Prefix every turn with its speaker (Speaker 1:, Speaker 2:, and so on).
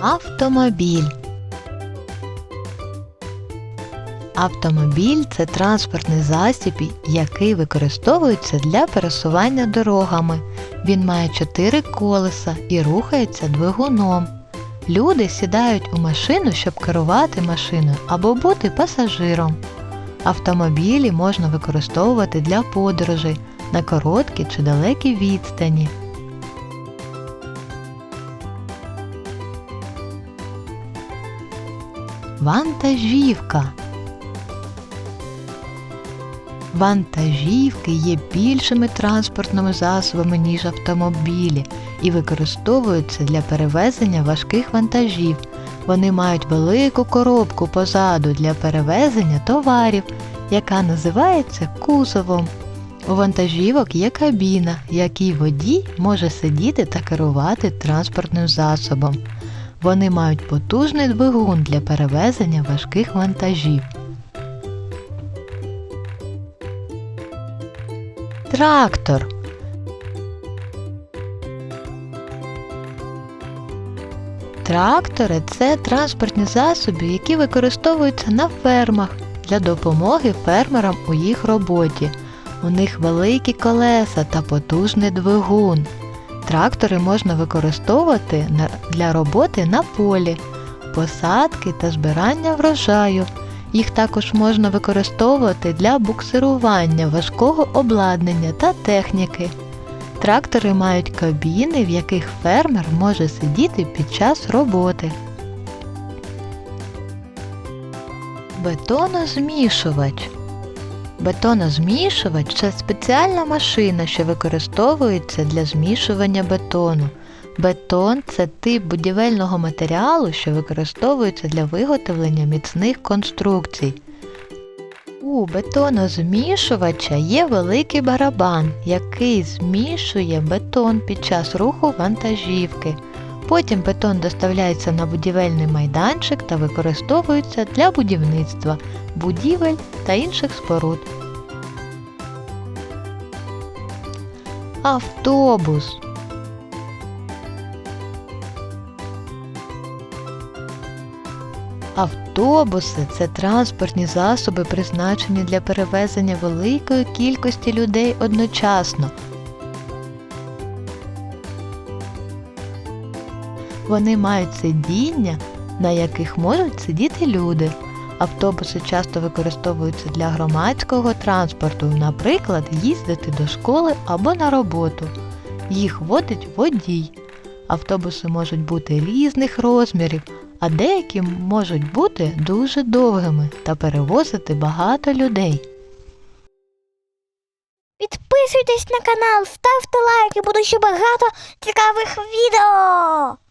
Speaker 1: Автомобіль. Автомобіль це транспортний засіб, який використовується для пересування дорогами. Він має чотири колеса і рухається двигуном. Люди сідають у машину, щоб керувати машиною або бути пасажиром. Автомобілі можна використовувати для подорожей на короткі чи далекі відстані. Вантажівка. Вантажівки є більшими транспортними засобами, ніж автомобілі, і використовуються для перевезення важких вантажів. Вони мають велику коробку позаду для перевезення товарів, яка називається кузовом. У вантажівок є кабіна, в якій водій може сидіти та керувати транспортним засобом. Вони мають потужний двигун для перевезення важких вантажів. Трактор. Трактори це транспортні засоби, які використовуються на фермах для допомоги фермерам у їх роботі. У них великі колеса та потужний двигун. Трактори можна використовувати для роботи на полі, посадки та збирання врожаю. Їх також можна використовувати для буксирування важкого обладнання та техніки. Трактори мають кабіни, в яких фермер може сидіти під час роботи. Бетонозмішувач. Бетонозмішувач це спеціальна машина, що використовується для змішування бетону. Бетон це тип будівельного матеріалу, що використовується для виготовлення міцних конструкцій. У бетонозмішувача є великий барабан, який змішує бетон під час руху вантажівки. Потім бетон доставляється на будівельний майданчик та використовується для будівництва, будівель та інших споруд. Автобус. Автобуси це транспортні засоби, призначені для перевезення великої кількості людей одночасно. Вони мають сидіння, на яких можуть сидіти люди. Автобуси часто використовуються для громадського транспорту, наприклад, їздити до школи або на роботу. Їх водить водій. Автобуси можуть бути різних розмірів, а деякі можуть бути дуже довгими та перевозити багато людей.
Speaker 2: Підписуйтесь на канал, ставте лайки, буде ще багато цікавих відео.